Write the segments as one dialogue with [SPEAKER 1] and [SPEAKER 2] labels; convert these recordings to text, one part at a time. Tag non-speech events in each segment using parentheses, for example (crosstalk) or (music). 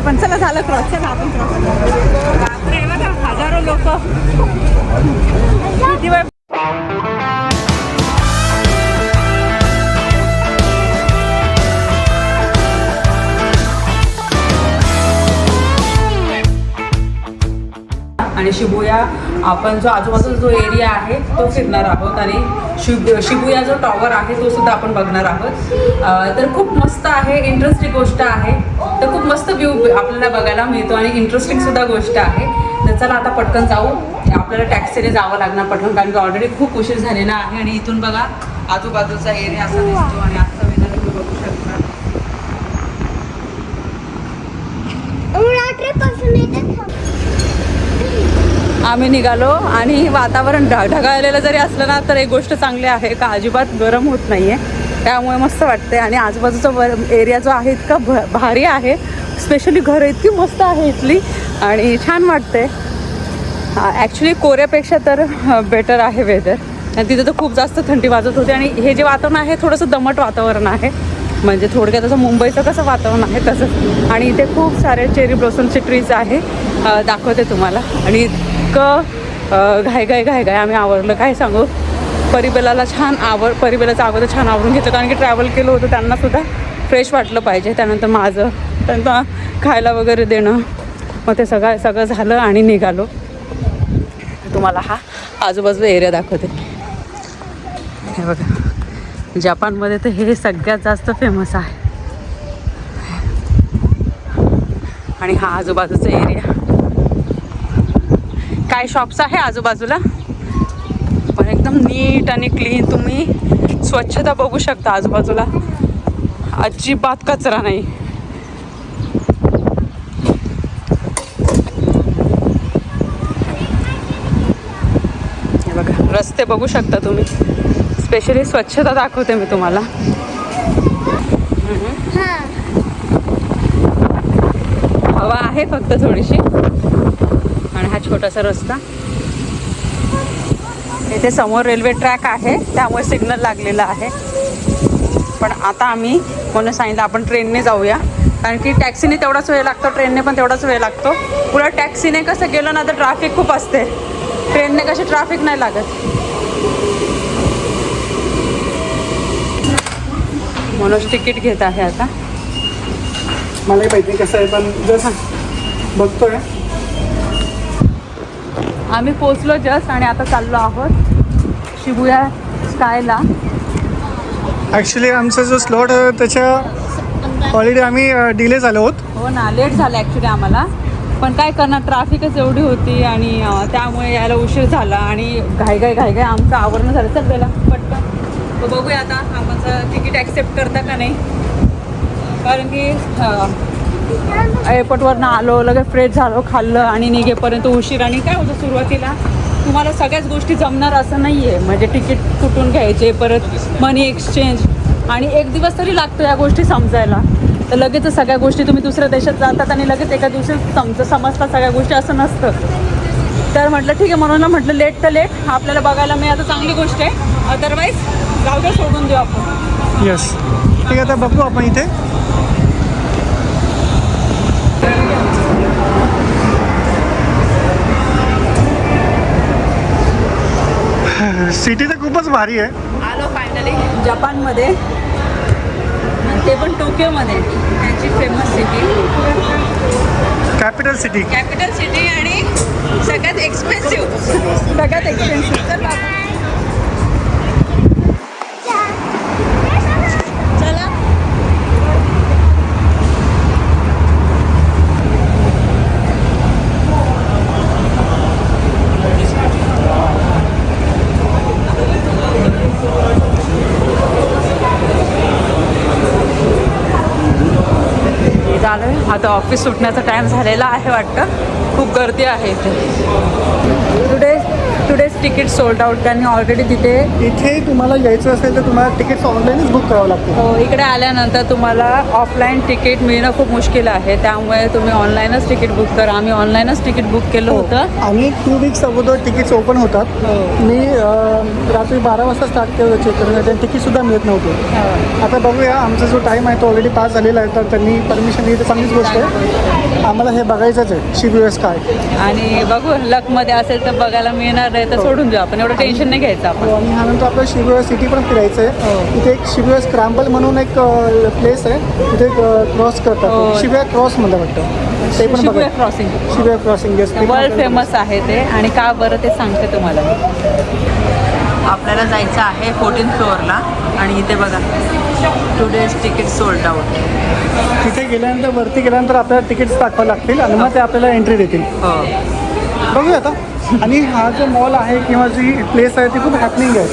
[SPEAKER 1] इथे पण चला झालं क्रॉस चला आपण क्रॉस हजारो लोक. आणि शिबुया आपण जो आजूबाजूचा जो एरिया आहे तो फिरणार आहोत आणि शिब शिबुया जो टॉवर आहे तो सुद्धा आपण बघणार आहोत. तर खूप मस्त आहे इंटरेस्टिंग गोष्ट आहे. तर खूप मस्त व्ह्यू आपल्याला बघायला मिळतो आणि इंटरेस्टिंग सुद्धा गोष्ट आहे. तर चला आता पटकन जाऊ. आपल्याला टॅक्सीने जावं लागणार पटकन कारण की ऑलरेडी खूप उशीर झालेला आहे आणि इथून बघा आजूबाजूचा एरिया असा दिसतो आणि आजचा वेदर तुम्ही बघू शकता.
[SPEAKER 2] रात्रीपासून
[SPEAKER 1] आम्ही निघालो आणि वातावरण ढग ढगाळलेलं जरी असलं ना तर एक गोष्ट चांगली आहे का अजिबात गरम होत नाही आहे त्यामुळे मस्त वाटते आणि आजूबाजूचा वर एरिया जो आहे इतका भ भारी आहे. स्पेशली घरं इतकी मस्त आहे इथली. आणि छान वाटते ॲक्च्युली कोऱ्यापेक्षा तर बेटर आहे वेदर आणि तिथं तर खूप जास्त थंडी वाजत होती. आणि हे जे वातावरण आहे थोडंसं दमट वातावरण आहे. म्हणजे थोडक्यात असं मुंबईचं कसं वातावरण आहे तसंच आणि इथे खूप सारे चेरी ब्लॉसमचे ट्रीज आहे. दाखवते तुम्हाला. आणि इतकं घाय घाई घाई घाई घाई आम्ही आवरलं. काय सांगू? परिबेलाला छान आवर परिबेलाचं अगोदर छान आवरून घेतलं. कारण की ट्रॅव्हल केलं होतं त्यांनासुद्धा फ्रेश वाटलं पाहिजे. त्यानंतर माझं त्यांना खायला वगैरे देणं. मग ते सगळं सगळं झालं आणि निघालो. तुम्हाला हा आजूबाजूचा एरिया दाखवते. हे बघा. जपानमध्ये तर हे सगळ्यात जास्त फेमस आहे. आणि हा आजूबाजूचा एरिया काय शॉप्स आहे आजूबाजूला? पण एकदम नीट आणि क्लीन तुम्ही स्वच्छता बघू शकता आजूबाजूला. अजिबात कचरा नाही. बघा रस्ते बघू शकता तुम्ही. स्पेशली स्वच्छता दाखवते मी तुम्हाला. हवा आहे फक्त थोडीशी. छोटासा रस्ता. इथे समोर रेल्वे ट्रॅक आहे त्यामुळे सिग्नल लागलेला आहे. पण आता आम्ही म्हणून सांगितलं आपण ट्रेनने जाऊया. कारण की टॅक्सीने तेवढाच वेळ लागतो ट्रेनने पण तेवढाच वेळ लागतो. पुढं टॅक्सीने कसं गेलं ना तर ट्रॅफिक खूप असते. ट्रेनने कशी ट्रॅफिक नाही लागत. मनोज तिकीट घेत आहे आता.
[SPEAKER 3] मलाही माहिती कसं आहे पण जसं बघतोय.
[SPEAKER 1] आम्ही पोचलो जस्ट आणि आता चाललो आहोत शिबुया स्कायला.
[SPEAKER 3] ॲक्च्युली आमचा जो स्लॉट त्याच्या ऑलरेडी आम्ही डिले झालो आहोत
[SPEAKER 1] हो ना लेट झालं ॲक्च्युली आम्हाला. पण काय करणार ट्रॅफिकच एवढी होती आणि त्यामुळे यायला उशीर झाला आणि घाई घाई घाई घाई आमचं आवरण झालं चल गेला पटकन. बघूया आता आमचं तिकीट ॲक्सेप्ट करता का नाही. कारण की एअरपोर्टवरनं आलो लगेच फ्रेश झालो खाल्लं आणि निघेपर्यंत उशीर. आणि काय होतं सुरुवातीला? तुम्हाला सगळ्याच गोष्टी जमणार असं नाही आहे म्हणजे तिकीट कुठून घ्यायचे परत मनी एक्सचेंज आणि एक दिवस तरी लागतो या गोष्टी समजायला. तर लगेच सगळ्या गोष्टी तुम्ही दुसऱ्या देशात जातात आणि लगेच एका दिवशी समज समजतात सगळ्या गोष्टी असं नसतं. तर म्हटलं ठीक आहे म्हणून म्हटलं लेट तर लेट आपल्याला बघायला मिळालं. चांगली गोष्ट आहे. अदरवाईज जाऊ द्या सोडून देऊ आपण.
[SPEAKER 3] येस ठीक आहे आता बघू आपण इथे. सिटी तर खूपच भारी आहे.
[SPEAKER 1] आलो फायनली जपानमध्ये. आणि ते पण टोकियोमध्ये. त्यांची famous city
[SPEAKER 3] capital city
[SPEAKER 1] capital city आणि सगळ्यात एक्सपेन्सिव्ह सगळ्यात एक्सपेन्सिव्ह तर बाबा. आता ऑफिस सुटण्याचा टाईम झालेला आहे वाटतं. खूप गर्दी आहे इथे. तिकीट सोल्ड आउट त्यांनी ऑलरेडी तिथे
[SPEAKER 3] इथे तुम्हाला यायचं असेल तर तुम्हाला तिकीट्स ऑनलाईनच बुक करावं लागतं
[SPEAKER 1] हो इकडे आल्यानंतर तुम्हाला ऑफलाईन तिकीट मिळणं खूप मुश्किल आहे. त्यामुळे तुम्ही ऑनलाईनच तिकीट बुक करा. आम्ही ऑनलाईनच तिकीट बुक केलं होतं.
[SPEAKER 3] आणि टू वीक्स अगोदर तिकीट्स ओपन होतात.
[SPEAKER 1] हो.
[SPEAKER 3] मी रात्री बारा वाजता स्टार्ट केलं चेक करून तिकीटसुद्धा मिळत नव्हते. आता बघूया. आमचा जो टाईम आहे तो ऑलरेडी पास झालेला आहे. तर त्यांनी परमिशन दिली. तर चांगलीच गोष्ट आहे. आम्हाला हे बघायचंच आहे. शिबिएस काय.
[SPEAKER 1] आणि बघू लकमध्ये असेल तर बघायला मिळणार नाही. तर सोडून देऊ आपण एवढं टेन्शन नाही घ्यायचं आपण.
[SPEAKER 3] हो, आणि ह्यानंतर आपलं शिबिया सिटी पण फिरायचं आहे
[SPEAKER 1] हो.
[SPEAKER 3] इथे एक शिबिया स्क्रॅम्बल म्हणून एक प्लेस आहे. तिथे क्रॉस
[SPEAKER 1] हो.
[SPEAKER 3] करतात. शिबिया क्रॉसमध्ये वाटतं. ते पण
[SPEAKER 1] Shibuya crossing
[SPEAKER 3] Shibuya crossing
[SPEAKER 1] world famous आहे ते. आणि का बरं ते सांगते तुम्हाला आपल्याला जायचं आहे फोर्टीन फ्लोअरला आणि इथे बघा टुडेज तिकीट सोल्ड आउट
[SPEAKER 3] तिथे गेल्यानंतर वरती गेल्यानंतर आपल्याला तिकीट्स दाखवावं लागतील आणि मग ते आपल्याला एंट्री देतील.
[SPEAKER 1] हो.
[SPEAKER 3] बघूया आता. आणि हा जो मॉल आहे किंवा जी प्लेस आहे ती खूप हॅपनिंग आहे.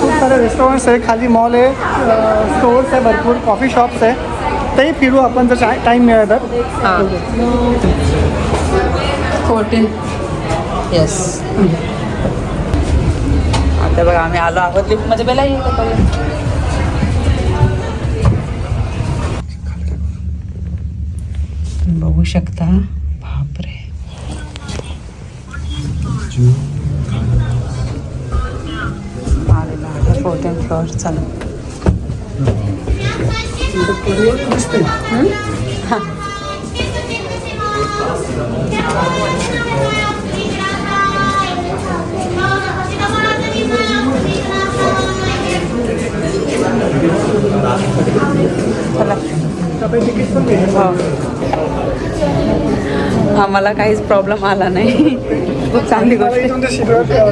[SPEAKER 3] खूप सारे रेस्टॉरंट्स आहे खाली मॉल आहे स्टोअर्स आहे भरपूर कॉफी शॉप्स आहे. तेही फिरू आपण जर टाईम मिळाला तर.
[SPEAKER 1] फोर्टीन येस आता बघा आम्ही आलो आहोत लिफ्टमध्ये बेला ये. बघू शकता बापरे आलेला आहे. फोर्टीन फ्लोअर चला. चला. आम्हाला काहीच प्रॉब्लेम आला नाही. खूप चांगली गोष्ट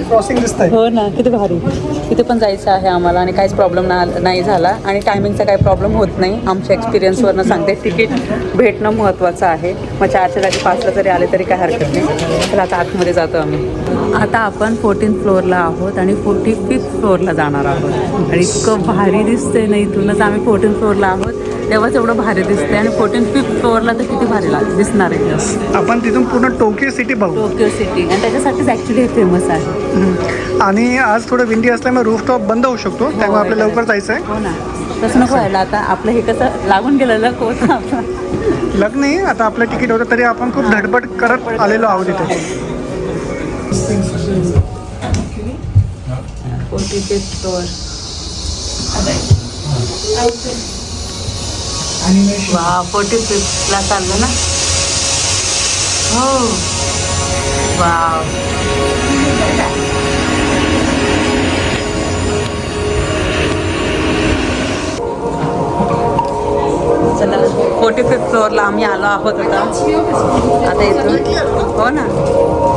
[SPEAKER 3] क्रॉसिंग दिसत
[SPEAKER 1] हो ना किती भारी. तिथे पण जायचं आहे आम्हाला आणि काहीच प्रॉब्लेम ना नाही झाला. आणि टायमिंगचा काही प्रॉब्लेम होत नाही. आमच्या एक्सपिरियन्सवरनं सांगते तिकीट भेटणं महत्त्वाचं आहे. मग चारच्या जागी पाचला जरी आले तरी काय हरकत नाही. तर आता आतमध्ये जातो आम्ही. आता आपण फोर्टीन फ्लोअरला आहोत आणि फोर्टी फिफ्थ फ्लोअरला जाणार आहोत. आणि इतकं भारी दिसतंय ना इथूनच आम्ही फोर्टीन फ्लोअरला आहोत. तेव्हाच एवढं भारी दिसतंय आणि फोर्टीन फिफ्थ फ्लोअरला तर किती भारी लाग दिसणार आहे
[SPEAKER 3] आपण तिथून पूर्ण टोकियो सिटी बघू.
[SPEAKER 1] टोकियो सिटी आणि त्याच्यासाठीच ॲक्च्युली हे फेमस आहे.
[SPEAKER 3] आणि आज थोडं विंडी असल्यामुळे रूफ टॉप बंद होऊ शकतो. त्यामुळे आपल्याला लवकर जायचं आहे.
[SPEAKER 1] हो ना. तसं नको व्हायला आता. आपलं हे कसं लागून गेलेलं आपलं
[SPEAKER 3] लग्न नाही आता आपलं तिकीट होतं तरी आपण खूप धडपड करत आलेलो आहोत इथे.
[SPEAKER 1] फोर्टी फिफ्थ फ्लोअर वा फोर्टी फिफ्थला चाललं ना? हो. वा चला फोर्टी फिफ्थ फ्लोअरला आम्ही आलो आहोत आता. आता इथून हो ना.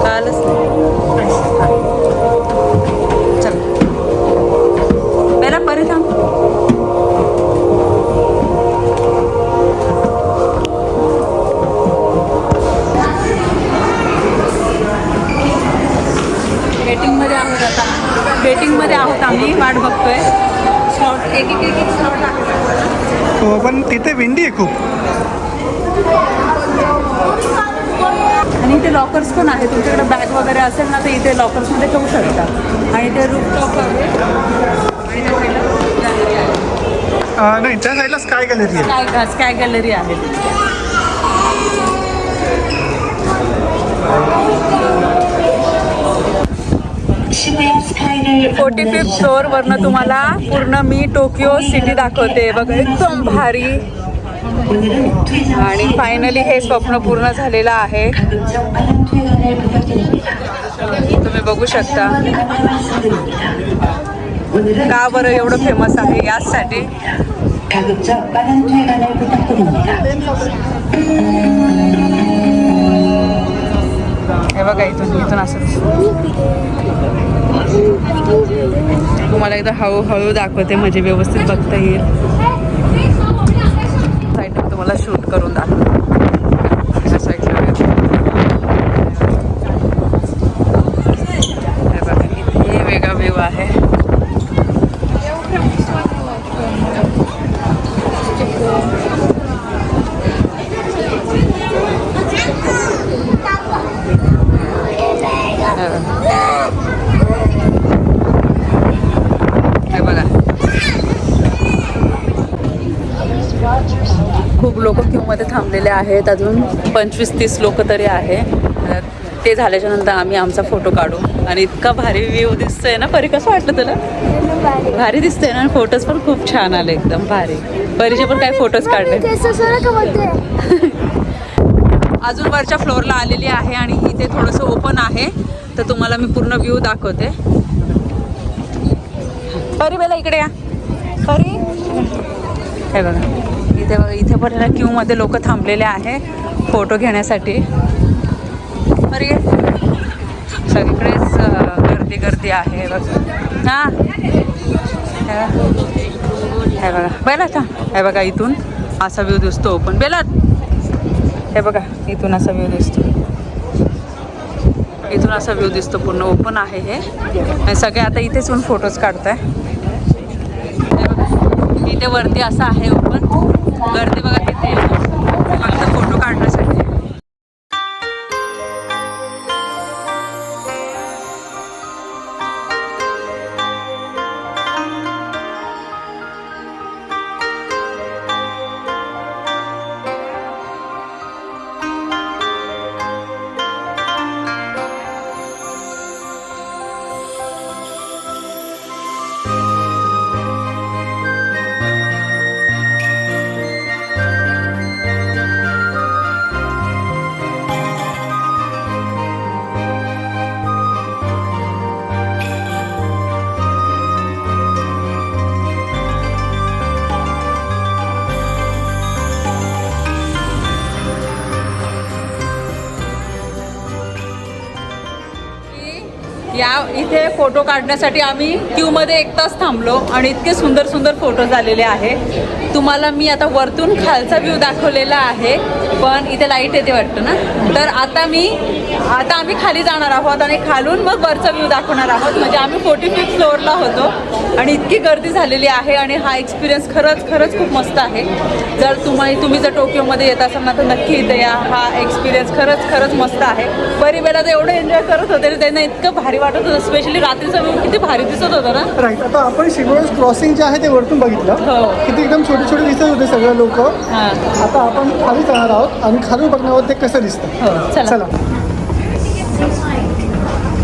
[SPEAKER 1] कळालंच नाही.
[SPEAKER 3] तिथे विंडी आहे खूप.
[SPEAKER 1] आणि इथे लॉकर्स पण आहे तुमच्याकडे बॅग वगैरे असेल ना तर इथे लॉकर्समध्ये ठेवू शकता. आणि ते रूप टॉप आहे.
[SPEAKER 3] नाही त्या साईडला स्काय गॅलरी आहे.
[SPEAKER 1] स्काय गॅलरी आहे. फोर्टी फिफ्थ फ्लोअर वरनं तुम्हाला पूर्ण मी टोकियो सिटी दाखवते. बघा एकदम भारी. आणि फायनली हे स्वप्न पूर्ण झालेलं आहे. तुम्ही बघू शकता. का बरं एवढं फेमस आहे याचसाठी? हे बघा इथून इथून असं. तुम्हाला एकदा हळूहळू दाखवते म्हणजे व्यवस्थित बघता येईल. तुम्हाला शूट करून दाखवते ह्या साईडला हे बघा इथे वेगळा व्ह्यू आहे हे बघा. मध्ये थांबलेले आहेत. अजून पंचवीस तीस लोक तरी आहे. ते झाल्याच्यानंतर आम्ही आमचा फोटो काढू. आणि इतका भारी व्ह्यू दिसतोय ना परी? कसं वाटलं तुला? भारी दिसतोय ना फोटोज पण खूप छान आले एकदम भारी. परीचे पण काही फोटोज काढले? अजून वरच्या फ्लोअरला आलेली आहे आणि इथे थोडंसं ओपन आहे. तर तुम्हाला मी पूर्ण व्ह्यू दाखवते. परी बेला इकडे या. परी? हे बघा. इथे इथे पण ना क्यूमध्ये लोक थांबलेले आहे. फोटो घेण्यासाठी. अरे ये. सगळीकडेच गर्दी गर्दी आहे बघा. हां. हे बघा. बेलात बेला हे बघा इथून असा व्ह्यू दिसतो ओपन बेला हे बघा इथून असा व्ह्यू दिसतो. इथून असा व्ह्यू दिसतो पूर्ण. ओपन आहे हे. सगळे आता इथेच येऊन फोटोज काढताय. आहे बघा. इथे वरती असं आहे ओपन गर्दी बघा किती फोटो काढण्यासाठी आम्ही क्यूमध्ये एक तास थांबलो आणि इतके सुंदर सुंदर फोटो झालेले आहे. तुम्हाला मी आता वरतून खालचा व्ह्यू दाखवलेला आहे पण इथे लाइट येते वाटतं ना? तर आता मी आता आम्ही खाली जाणार आहोत आणि खालून मग वरचा व्ह्यू दाखवणार आहोत. म्हणजे आम्ही फोर्टी फिफ्थ फ्लोअरला होतो. आणि इतकी गर्दी झालेली आहे आणि हा एक्सपिरियन्स खरंच खरंच खूप मस्त आहे. जर तुम्हाला तुम्ही जर टोकियोमध्ये येत असाल ना तर नक्की इथे या. हा एक्सपिरियन्स खरंच खरंच मस्त आहे. बरी वेळा तर एवढं एन्जॉय करत होते त्यांना इतकं भारी वाटत होतं स्पेशली रात्रीचा व्ह्यू किती भारी दिसत होतं ना.
[SPEAKER 3] राईट आता आपण शिरोळ क्रॉसिंग जे आहे ते वरतून बघितलं.
[SPEAKER 1] हो.
[SPEAKER 3] किती एकदम छोटे छोटे दिसत होते सगळे लोक. आता आपण खाली जाणार आहोत आणि खाली बघणार आहोत ते कसं दिसतं.
[SPEAKER 1] हो
[SPEAKER 3] चला.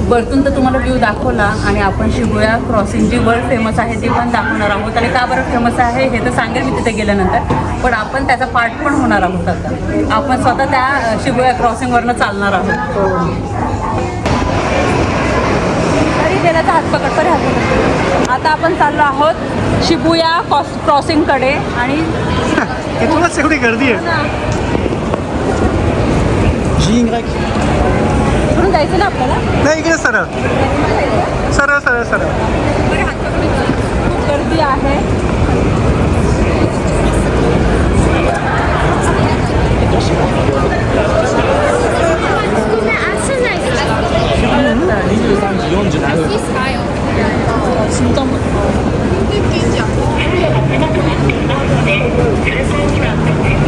[SPEAKER 1] वरतून तर तुम्हाला व्ह्यू दाखवला आणि आपण शिबुया क्रॉसिंग जी वर्ल्ड फेमस आहे ती पण दाखवणार आहोत. आणि का बरं फेमस आहे हे तर सांगेल मी तिथे गेल्यानंतर. पण आपण त्याचा पार्ट पण होणार आहोत आता. आपण स्वतः त्या शिबुया क्रॉसिंगवरनं चालणार आहोत. तरी त्याचा हात पकड तरी हात पकड. आता आपण चाललो आहोत शिबुया क्रॉस क्रॉसिंगकडे आणि (laughs)
[SPEAKER 3] एवढी गर्दी आहे.
[SPEAKER 1] जायचं ना आपल्याला?
[SPEAKER 3] नाही इकडे सरळ. सरळ सरळ सरळ.
[SPEAKER 1] खूप गर्दी आहे.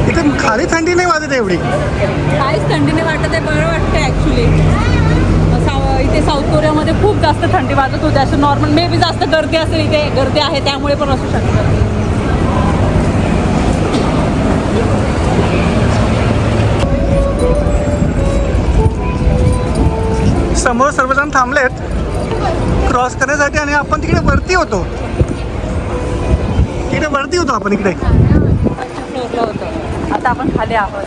[SPEAKER 3] इथे खाली थंडी नाही वाजत एवढी.
[SPEAKER 1] काहीच थंडीने वाटत आहे बरं वाटतं ॲक्च्युली इथे साऊथ कोरियामध्ये खूप जास्त थंडी वाजत होती. असं नॉर्मल मे बी जास्त गर्दी असेल इथे गर्दी आहे त्यामुळे पण असू शकतं.
[SPEAKER 3] समोर सर्वजण थांबलेत. क्रॉस करण्यासाठी आणि आपण तिकडे वरती होतो. तिकडे वरती होतो आपण इकडे.
[SPEAKER 1] आता आपण खाली आहोत.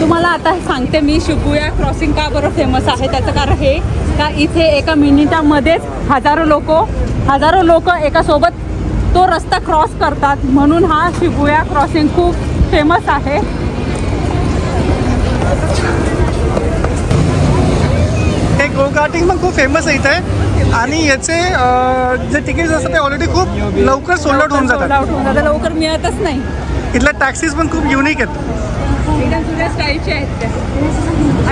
[SPEAKER 1] तुम्हाला आता सांगते मी शिबुया क्रॉसिंग का बरं फेमस आहे? त्याचं कारण हे का इथे एका मिनिटामध्येच हजारो लोक हजारो लोक एका सोबत तो रस्ता क्रॉस करतात. म्हणून हा शिबुया क्रॉसिंग खूप फेमस आहे.
[SPEAKER 3] गो कार्टिंग पण खूप फेमस आहे इथे. आणि याचे जे तिकीट्स असतात ते ऑलरेडी खूप लवकर सोल्ड आउट होऊन जातात.
[SPEAKER 1] होऊन जातं. लवकर मिळतच नाही.
[SPEAKER 3] इथल्या टॅक्सीज पण खूप युनिक आहेत.
[SPEAKER 1] एकदम जुन्या स्टाईलच्या आहेत त्या.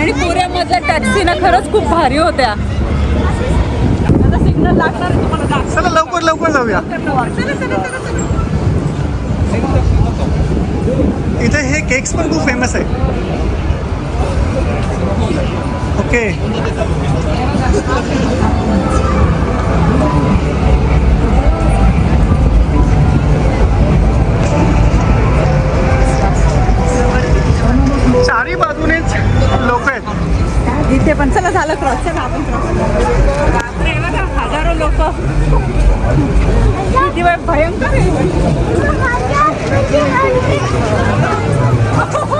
[SPEAKER 1] आणि कोरियामधल्या टॅक्सी ना खरंच खूप भारी होत्या. आता सिग्नल लागणार आहे तुम्हाला. दाखव.
[SPEAKER 3] चला लवकर लवकर जाऊया.
[SPEAKER 1] चला, चला, चला, चला.
[SPEAKER 3] इथे हे केक्स पण खूप फेमस आहे. ओके. चारी
[SPEAKER 1] बाजूनेच लोक आहेत. इथे पण चला झालं क्रॉस चला आपण हजारो लोक. भयंकर (laughs) (laughs)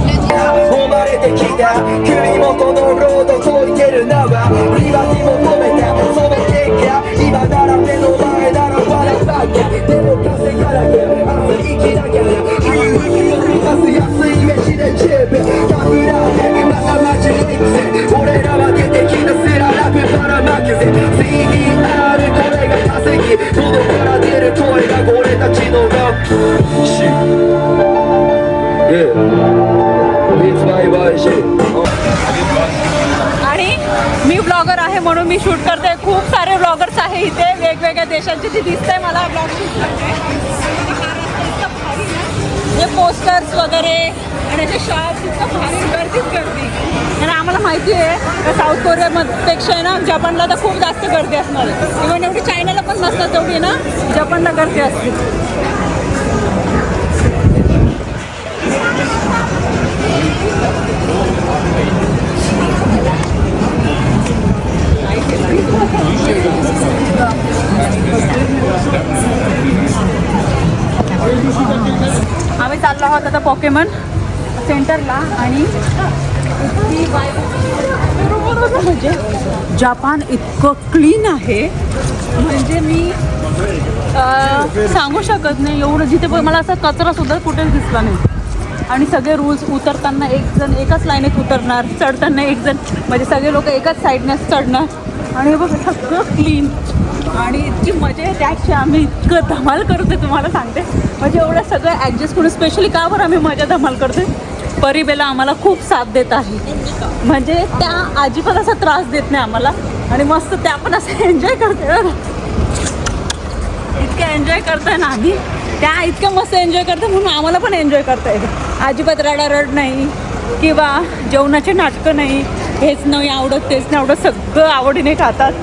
[SPEAKER 4] 生まれてきた。国元のロードといける名は今に求めたその結果今なら目の前ならまだバカでも稼がなきゃ明日生きなきゃ。急にを満たす安い飯で十分タブラでまた街に行くぜ。俺らは出てきたすらラップばらまくぜ CDR これが稼ぎ喉から出る声が俺たちのラップ
[SPEAKER 1] आणि मी ब्लॉगर आहे म्हणून मी शूट करते. खूप सारे ब्लॉगर्स आहे इथे. वेगवेगळ्या देशांचे ती दिसते मला ब्लॉग शूट करते हे पोस्टर्स वगैरे आणि याचे शॉप्स इतकं भारी गर्दीच गर्दी. आणि आम्हाला माहिती आहे का साऊथ कोरियापेक्षा आहे ना जपानला तर खूप जास्त गर्दी असणार आहे. इव्हन एवढी चायनाला पण नसतात तेवढी ना जपानला गर्दी असते. आम्ही चाललो आहोत आता पॉकेमन सेंटरला आणि म्हणजे जपान इतकं क्लीन आहे. म्हणजे मी सांगू शकत नाही एवढं. जिथे पण मला असा कचरा सुद्धा कुठेच दिसला नाही. आणि सगळे रूल्स उतरताना एक जण एकाच लाईनीत उतरणार चढताना एक जण म्हणजे सगळे लोक एकाच साईडने चढणार. आणि बघ सगळं क्लीन आणि इतकी मजा येते. ॲक्च्युली आम्ही इतकं धमाल करतो तुम्हाला सांगते. म्हणजे एवढं सगळं ॲडजस्ट करून स्पेशली का बरं आम्ही मजा धमाल करतोय? परिबेला आम्हाला खूप साथ देत आहे. म्हणजे त्या अजिबात असा त्रास देत नाही आम्हाला. आणि मस्त त्या पण असं एन्जॉय करते इतकं एन्जॉय करतोय ना आम्ही. त्या इतकं मस्त एन्जॉय करतो म्हणून आम्हाला पण एन्जॉय करता येते अजिबात रडारड नाही. किंवा जेवणाचे नाटकं नाही. हेच नाही आवडत तेच नाही आवडत सगळं आवडीने खातात.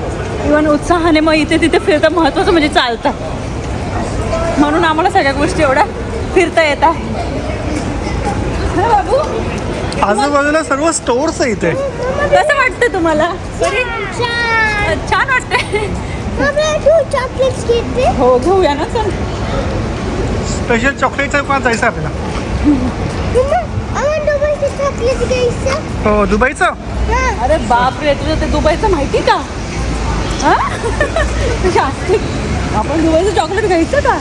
[SPEAKER 1] इवन उत्साहाने मग इथे तिथे फिरतं महत्त्वाचं म्हणजे चालतं. म्हणून आम्हाला सगळ्या गोष्टी एवढ्या फिरता येतात. बाबू?
[SPEAKER 3] आजूबाजूला सर्व स्टोअर्स आहे इथे.
[SPEAKER 1] कसं वाटतं तुम्हाला? छान वाटतंय. हो घेऊया ना चल.
[SPEAKER 3] स्पेशल चॉकलेटचं दुकानात जायचं आहे आपल्याला
[SPEAKER 5] आम्हाला डुबईचे चॉकलेट घ्यायचं
[SPEAKER 3] हो दुबईचं?
[SPEAKER 1] अरे बाप रे तुझं ते दुबईचं माहिती का? हा? आपण दुबईचं चॉकलेट घ्यायचं का?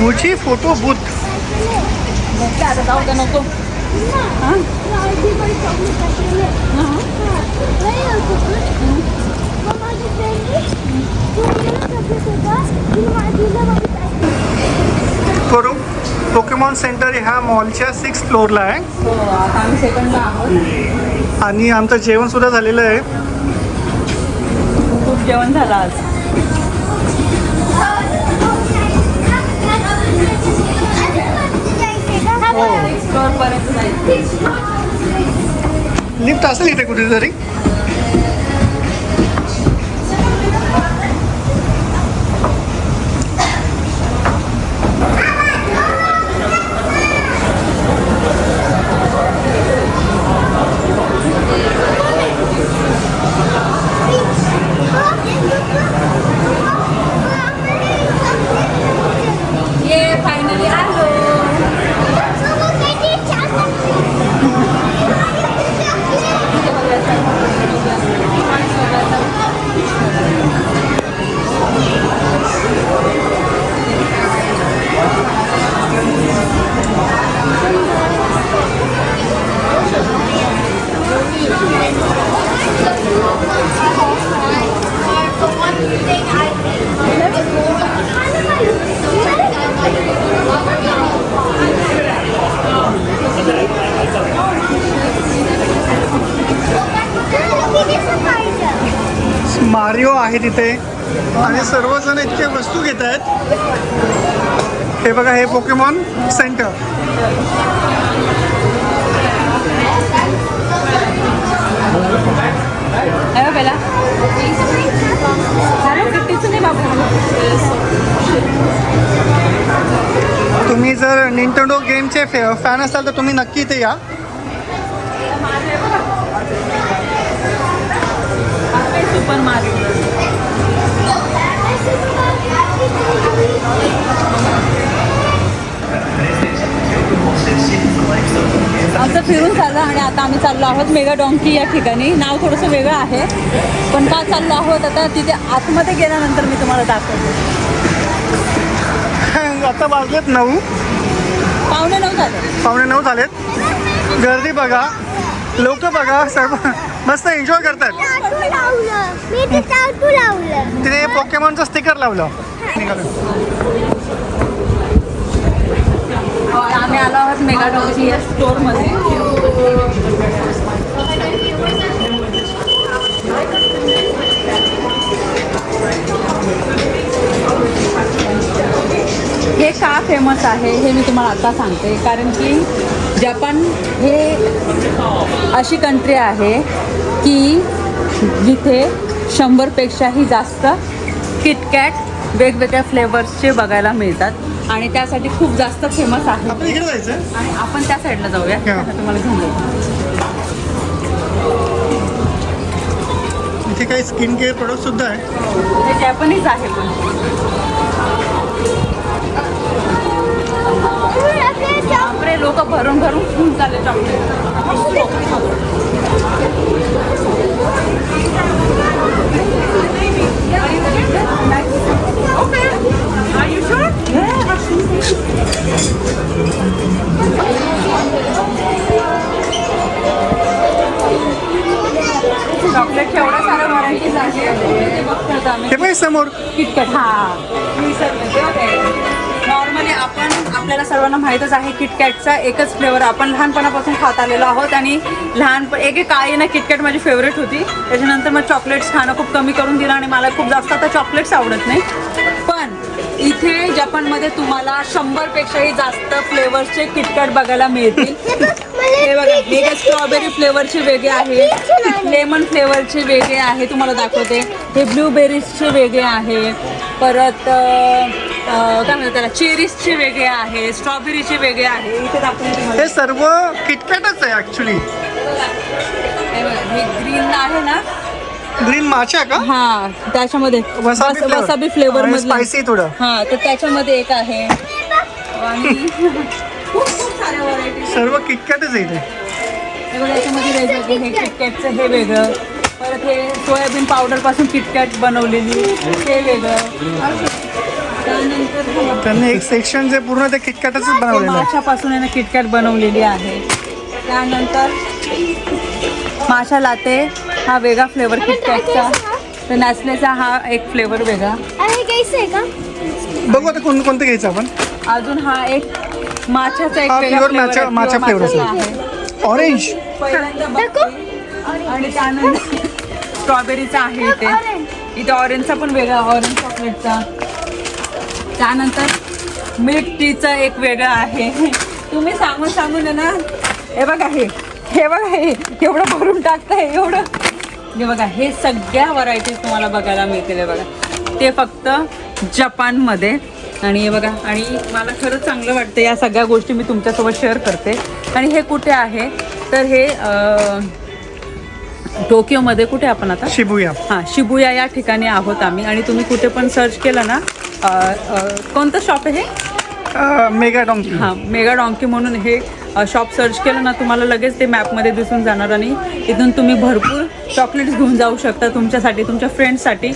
[SPEAKER 3] गुची फोटो बूथ
[SPEAKER 1] नको आता जाऊ हा? हा.
[SPEAKER 3] करू? पोकेमॉन सेंटर ह्या मॉलच्या सिक्स फ्लोअरला आहे.
[SPEAKER 1] हो
[SPEAKER 3] आणि आमचं जेवण सुद्धा झालेलं आहे.
[SPEAKER 1] खूप जेवण झालं आज.
[SPEAKER 3] लिफ्ट असेल इथे कुठेतरी? सेंटर तुम्ही जर निंटेंडो गेमचे फे फॅन असाल तर तुम्ही नक्की इथे या.
[SPEAKER 1] सुपर मार्केट आमचं फिरून चाललं आणि आता आम्ही चाललो आहोत मेगा डॉंकी या ठिकाणी. नाव थोडंसं वेगळं आहे पण का चाललो आहोत आता तिथे आतमध्ये गेल्यानंतर मी तुम्हाला दाखवते. (laughs)
[SPEAKER 3] आता वाजलेत नऊ.
[SPEAKER 1] पावणे नऊ झाले.
[SPEAKER 3] पावणे नऊ झालेत. गर्दी बघा. लोक बघा सर्व मस्त एन्जॉय करतात तिथे पोकेमॉनचं स्टिकर लावलं. निघालं.
[SPEAKER 1] आम्ही आलो आहोत मेगा या स्टोरमध्ये हे का फेमस आहे हे मी तुम्हाला आता सांगते. कारण की जपान हे अशी कंट्री आहे की जिथे शंभरपेक्षाही जास्त किटकॅट वेगवेगळ्या फ्लेवर्सचे बघायला मिळतात. आणि त्यासाठी खूप जास्त फेमस आहे.
[SPEAKER 3] आपण इकडे जायचं?
[SPEAKER 1] आणि आपण त्या साईडला जाऊया. तुम्हाला घेऊन
[SPEAKER 3] इथे काही स्किन केअर प्रोडक्ट सुद्धा आहे.
[SPEAKER 1] जॅपनीज आहे. पण लोक भरून भरून घेऊन चालले चॉकलेट
[SPEAKER 3] आहे समोर.
[SPEAKER 1] किटकट हा. नॉर्मली आपण आपल्याला सर्वांना माहीतच आहे किटकॅटचा एकच फ्लेवर आपण लहानपणापासून खात आलेलो आहोत आणि लहानपण एक एक काळी ना किटकॅट माझी फेवरेट होती. त्याच्यानंतर मग चॉकलेट्स खाणं खूप कमी करून दिलं आणि मला खूप जास्त आता चॉकलेट्स आवडत नाही. पण इथे जपानमध्ये तुम्हाला शंभरपेक्षाही जास्त फ्लेवर्सचे किटकॅट बघायला मिळतील. हे बघा हे स्ट्रॉबेरी फ्लेवरचे वेगळे आहे. लेमन फ्लेवरचे वेगळे आहे तुम्हाला दाखवते. हे ब्लूबेरीजचे वेगळे आहे. परत काय म्हणतात त्याला? चेरीजचे वेगळे आहे स्ट्रॉबेरीचे वेगळे आहे. इथे दाखवते
[SPEAKER 3] हे सर्व किटकॅटच आहे
[SPEAKER 1] हे हे ग्रीन आहे ना?
[SPEAKER 3] ग्रीन माचा का?
[SPEAKER 1] हा त्याच्यामध्ये
[SPEAKER 3] वसाबी
[SPEAKER 1] फ्लेवर मधलं.
[SPEAKER 3] spicy थोडं.
[SPEAKER 1] हा तर त्याच्यामध्ये एक आहे. आणि खूप खूप साऱ्या व्हरायटी
[SPEAKER 3] सर्व किटकॅटच
[SPEAKER 1] हे बघा याच्यामध्ये वेगवेगळे हे किटकॅटचं हे वेगळं. परत हे सोयाबीन पावडरपासून किटकॅट बनवलेली. हे वेगळं.
[SPEAKER 3] त्यांनी एक सेक्शन जे पूर्ण ते किटकॅटच बनवलेलं आहे.
[SPEAKER 1] माशापासून आहे ना किटकॅट बनवलेली आहे. त्यानंतर माशा लाते हा वेगळा फ्लेवर किटकॅटचा तर नॅसलेचा हा एक फ्लेवर वेगळा.
[SPEAKER 3] बघू आता कोण कोणतं घ्यायचं आपण.
[SPEAKER 1] अजून हा एक एक
[SPEAKER 3] हा
[SPEAKER 1] माशाचा
[SPEAKER 3] असेल.
[SPEAKER 1] आहे.
[SPEAKER 3] ऑरेंज.
[SPEAKER 1] आणि त्यानंतर स्ट्रॉबेरीचा आहे इथे. इथे ऑरेंजचा पण वेगळा ऑरेंज चॉकलेटचा त्यानंतर मिल्क टीचा एक वेगळा आहे. तुम्ही सांगून सांगून ना हे बघा हे. हे बघा हे. एवढं भरून टाकताय एवढं. हे बघा हे सगळ्या व्हरायटीज तुम्हाला बघायला मिळतील बघा. ते फक्त जपानमध्ये. आणि हे बघा आणि मला खरंच चांगलं वाटतं या सगळ्या गोष्टी मी तुमच्यासोबत शेअर करते. आणि हे कुठे आहे? तर हे टोकियोमध्ये कुठे आपण आता?
[SPEAKER 3] शिबूया.
[SPEAKER 1] हां शिबुया या ठिकाणी आहोत आम्ही. आणि तुम्ही कुठे पण सर्च केलं ना कोणतं शॉप आहे हे?
[SPEAKER 3] Mega donkey.
[SPEAKER 1] हां मेगा डॉंकी म्हणून हे शॉप सर्च केलं ना तुम्हाला लगेच ते मॅपमध्ये दिसून जाणार आणि इथून तुम्ही भरपूर चॉकलेट्स घेऊन जाऊ शकता तुमच्यासाठी तुमच्या फ्रेंड्ससाठी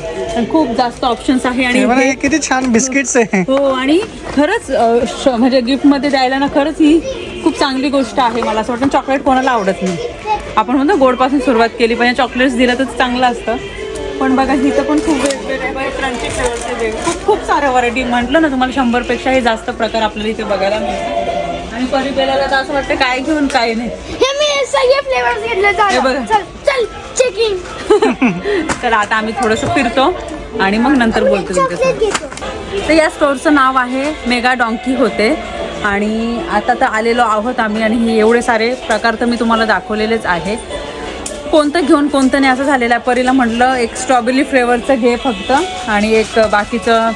[SPEAKER 1] खूप जास्त ऑप्शन्स आहे आणि
[SPEAKER 3] किती छान बिस्किट्स आहे.
[SPEAKER 1] हो आणि खरंच म्हणजे गिफ्टमध्ये द्यायला ना खरंच ही खूप चांगली गोष्ट आहे मला असं वाटतं. चॉकलेट कोणाला आवडत नाही. आपण म्हणतो गोडपासून सुरुवात केली पाहिजे चॉकलेट्स दिलं तर चांगलं असतं. पण बघा इथं पण खूप वेगवेगळे क्रंची फ्लेवरचे वेगळे खूप खूप साऱ्या व्हरायटी म्हटलं ना तुम्हाला शंभरपेक्षाही जास्त प्रकार आपल्याला इथे बघायला मिळतात. आणि परिबेलाला तर असं वाटतं काय घेऊन काय नाही.
[SPEAKER 5] हे मी सगळे फ्लेवर्स घेतले.
[SPEAKER 1] हे
[SPEAKER 5] चाल
[SPEAKER 1] बघा.
[SPEAKER 5] चल चेकिंग (laughs)
[SPEAKER 1] तर आता आम्ही थोडंसं फिरतो आणि मग नंतर बोलतो तुमच्यासोबत. तर या स्टोअरचं नाव आहे मेगा डॉंकी होते. आणि आता तर आलेलो आहोत आम्ही आणि हे एवढे सारे प्रकार तर मी तुम्हाला दाखवलेलेच आहे कोणतं घेऊन कोणतं नाही असं झालेलं आहे. परीला म्हटलं एक स्ट्रॉबेरी फ्लेवरचं घे फक्त आणि एक बाकीचं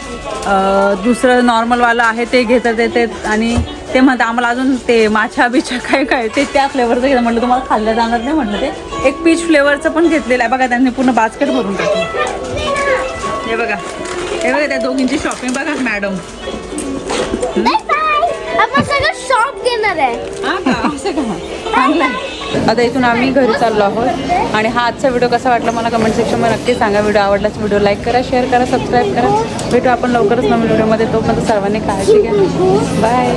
[SPEAKER 1] दुसरं नॉर्मलवालं आहे ते घेतात ते ते आणि ते म्हणतात आम्हाला अजून ते माछा बिछा काय काय ते त्या फ्लेवरचं घेतं म्हटलं तुम्हाला खाल्लं जाणार नाही म्हटलं ते. एक पीच फ्लेवरचं पण घेतलेलं आहे. बघा त्यांनी पूर्ण बास्केट भरून टाकलं. हे बघा. हे बघा त्या दोघींची शॉपिंग बघा मॅडम
[SPEAKER 5] शॉप घेणार आहे.
[SPEAKER 1] हा का. (laughs) आता इथून आम्ही घरी चाललो आहोत. आणि हा आजचा व्हिडिओ कसा वाटला मला कमेंट सेक्शनमध्ये नक्की सांगा. व्हिडिओ आवडलाच व्हिडिओ लाईक करा शेअर करा सबस्क्राईब करा. भेटू आपण लवकरच नवीन व्हिडिओमध्ये तोपर्यंत सर्वांनी काळजी घ्या. बाय